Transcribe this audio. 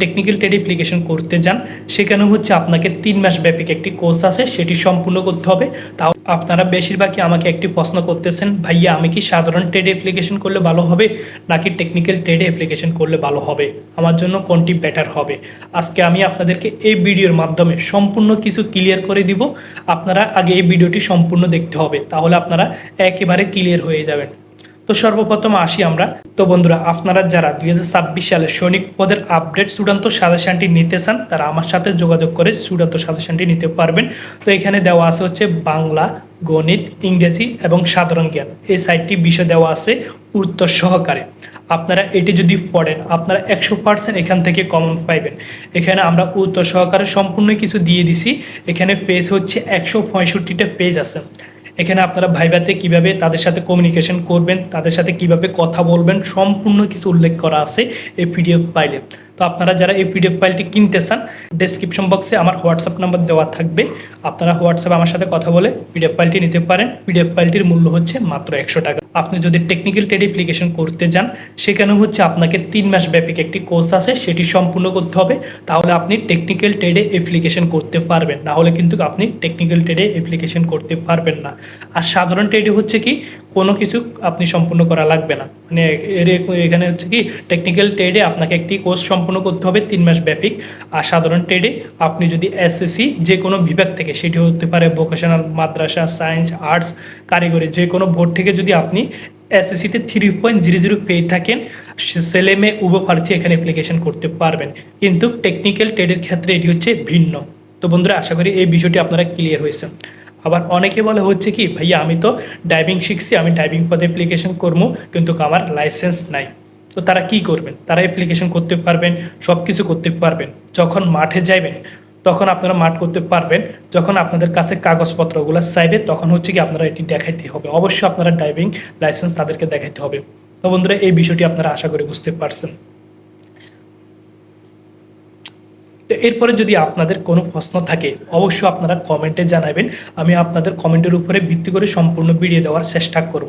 Technical trade application করতে যান, সেখানে হচ্ছে আপনাকে তিন মাস ব্যাপী একটি কোর্স আছে, সেটি সম্পূর্ণ করতে হবে। তাও আপনারা বেশিরভাগই আমাকে একটি প্রশ্ন করতেছেন, ভাইয়া, আমি কি সাধারণ ট্রেড অ্যাপ্লিকেশন করলে ভালো হবে, নাকি টেকনিক্যাল ট্রেড অ্যাপ্লিকেশন করলে ভালো হবে? আমার জন্য কোনটি বেটার হবে? আজকে আমি আপনাদেরকে এই ভিডিওর মাধ্যমে সম্পূর্ণ কিছু ক্লিয়ার করে দিব। আপনারা আগে এই ভিডিওটি সম্পূর্ণ দেখতে হবে, তাহলে আপনারা একেবারে ক্লিয়ার হয়ে যাবেন। তো সর্বপ্রথম আসি আমরা। তো বন্ধুরা, আপনারা যারা দু হাজার ছাব্বিশ সালে সৈনিক পদের আপডেট চূড়ান্ত সাজেশনটি নিতে চান, তারা আমার সাথে যোগাযোগ করে চূড়ান্ত সাজেশনটি নিতে পারবেন। তো এখানে দেওয়া আছে হচ্ছে বাংলা, গণিত, ইংরেজি এবং সাধারণ জ্ঞান। এই সাইটটি বিষয় দেওয়া আছে উত্তর সহকারে। আপনারা এটি যদি পড়েন, আপনারা একশো পার্সেন্ট এখান থেকে কমন পাইবেন। এখানে আমরা উত্তর সহকারে সম্পূর্ণ কিছু দিয়ে দিছি। এখানে পেজ হচ্ছে একশো পঁয়ষট্টিটা পেজ আছে। এখানে আপনারা ভাইভাতে কীভাবে তাদের সাথে কমিউনিকেশন করবেন, তাদের সাথে কীভাবে কথা বলবেন, সম্পূর্ণ কিছু উল্লেখ করা আছে এই পিডিএফ ফাইলে তো আপনারা যারা এই পিডিএফ ফাইলটি কিনতে চান ডেসক্রিপশন বক্সে আমার হোয়াটসঅ্যাপ নাম্বার দেওয়া থাকবে। আপনারা হোয়াটসঅ্যাপে আমার সাথে কথা বলে পিডিএফ ফাইলটি নিতে পারেন। পিডিএফ ফাইলটির মূল্য হচ্ছে মাত্র একশো টাকা। আপনি যদি টেকনিক্যাল ট্রেড অ্যাপ্লিকেশন করতে যান, সেখানে হচ্ছে আপনাকে তিন মাস ব্যাপিক একটি কোর্স আছে, সেটি সম্পূর্ণ করতে হবে। তাহলে আপনি টেকনিক্যাল ট্রেডে অ্যাপ্লিকেশন করতে পারবেন। না হলে কিন্তু আপনি টেকনিক্যাল ট্রেডে অ্যাপ্লিকেশন করতে পারবেন না। আর সাধারণ ট্রেডে হচ্ছে কি? কোনো কিছু আপনি সম্পূর্ণ করা লাগবে না। মানে এর এখানে হচ্ছে কি টেকনিক্যাল ট্রেডে আপনাকে একটি কোর্স সম্পূর্ণ করতে হবে তিন মাস ব্যাপী। আর সাধারণ ট্রেডে আপনি যদি এসএসসি যে কোনো বিভাগ থেকে, সেটি হতে পারে ভোকেশনাল মাদ্রাসা সায়েন্স আর্টস কারিগরি, যে কোনো বোর্ড থেকে যদি আপনি এসএসসিতে থ্রি পয়েন্ট জিরো জিরো পেয়ে থাকেন ছেলে মেয়ে উভয় এখানে অ্যাপ্লিকেশন করতে পারবেন। কিন্তু টেকনিক্যাল ট্রেডের ক্ষেত্রে এটি হচ্ছে ভিন্ন। তো বন্ধুরা, আশা করি এই বিষয়টি আপনারা ক্লিয়ার হয়েছে আবার অনেকে বলে, হচ্ছে কি, ভাইয়া, আমি তো ড্রাইভিং শিখছি, আমি ড্রাইভিং পদে অ্যাপ্লিকেশন করব, কিন্তু আমার লাইসেন্স নাই। তো তারা কি করবেন? তারা অ্যাপ্লিকেশন করতে পারবেন সব কিছু করতে পারবেন। যখন মাঠে যাবেন তখন আপনারা মাঠ করতে পারবেন। যখন আপনাদের কাছে কাগজপত্রগুলো চাইবে, তখন হচ্ছে কি আপনারা এটি দেখাইতে হবে। অবশ্যই আপনারা ড্রাইভিং লাইসেন্স তাদেরকে দেখাইতে হবে। তো বন্ধুরা, এই বিষয়টি আপনারা আশা করি বুঝতে পারছেন। তো এরপরে যদি আপনাদের কোনো প্রশ্ন থাকে, অবশ্যই আপনারা কমেন্টে জানাবেন। আমি আপনাদের কমেন্টের উপরে ভিত্তি করে সম্পূর্ণ ভিডিও দেওয়ার চেষ্টা করব।